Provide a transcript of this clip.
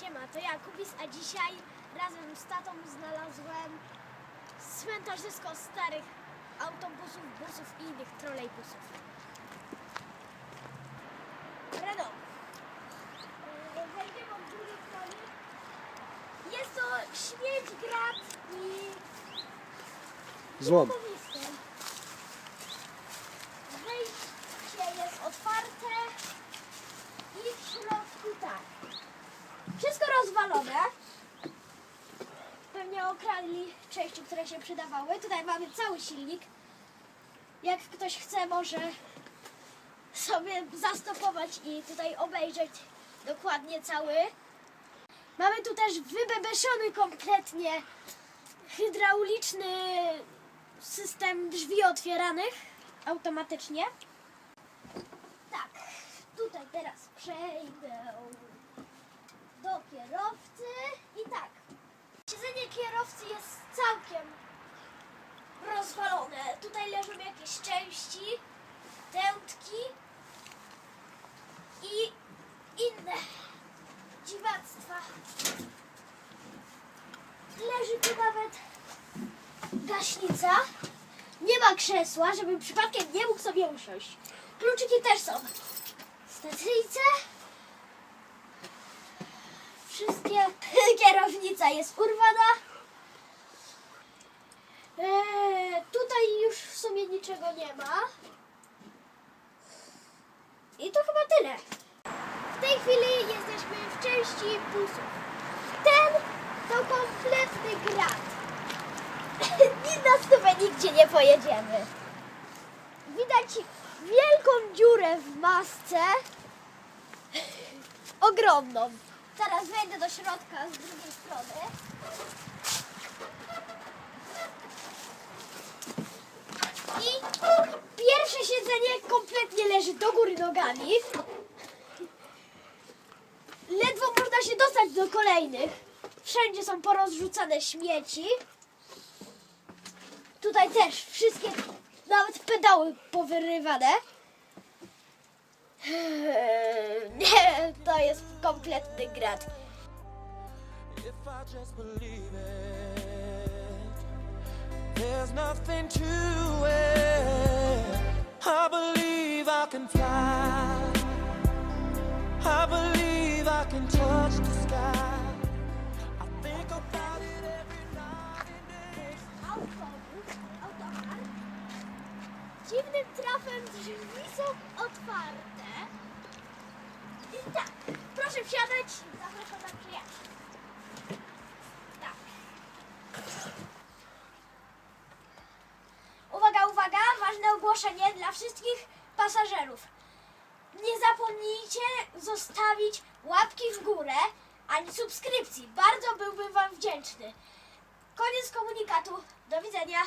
Siema, to ja Kubis, a dzisiaj razem z tatą znalazłem cmentarzysko starych autobusów, busów i innych trolejbusów. Redo. Yy, Wejdziemy od drugiej strony. Jest to śmieć, grat i Złom. Wejście jest otwarte i w środku tak. Rozwalone. Pewnie okradli części, które się przydawały. Tutaj mamy cały silnik. Jak ktoś chce, może sobie zastopować i tutaj obejrzeć dokładnie cały. Mamy tu też wybebeszony kompletnie hydrauliczny system drzwi otwieranych automatycznie. Tak, tutaj teraz przejdę do kierowcy i tak. Siedzenie kierowcy jest całkiem rozwalone. Tutaj leżą jakieś części, tętki i inne dziwactwa. Leży tu nawet gaśnica. Nie ma krzesła, żeby przypadkiem nie mógł sobie usiąść. Kluczyki też są. Stacyjce. Wszystkie. Kierownica jest urwana. Eee, tutaj już w sumie niczego nie ma. I to chyba tyle. W tej chwili jesteśmy w części busów. Ten to kompletny grat. Nic na nigdzie nie pojedziemy. Widać wielką dziurę w masce. Ogromną. Teraz wejdę do środka z drugiej strony. I pierwsze siedzenie kompletnie leży do góry nogami. Ledwo można się dostać do kolejnych. Wszędzie są porozrzucane śmieci. Tutaj też wszystkie, nawet pedały powyrywane. Eee, Nie, to jest kompletny grat. There's nothing to it. I believe I can fly. I believe I can touch the sky. I think about it every night and day. Autobus, autokar. Dziwnym trafem drzwi są otwarte. Tak, proszę wsiadać. Zapraszam na przyjaciół. Tak. Uwaga, uwaga, ważne ogłoszenie dla wszystkich pasażerów. Nie zapomnijcie zostawić łapki w górę ani subskrypcji. Bardzo byłbym Wam wdzięczny. Koniec komunikatu. Do widzenia.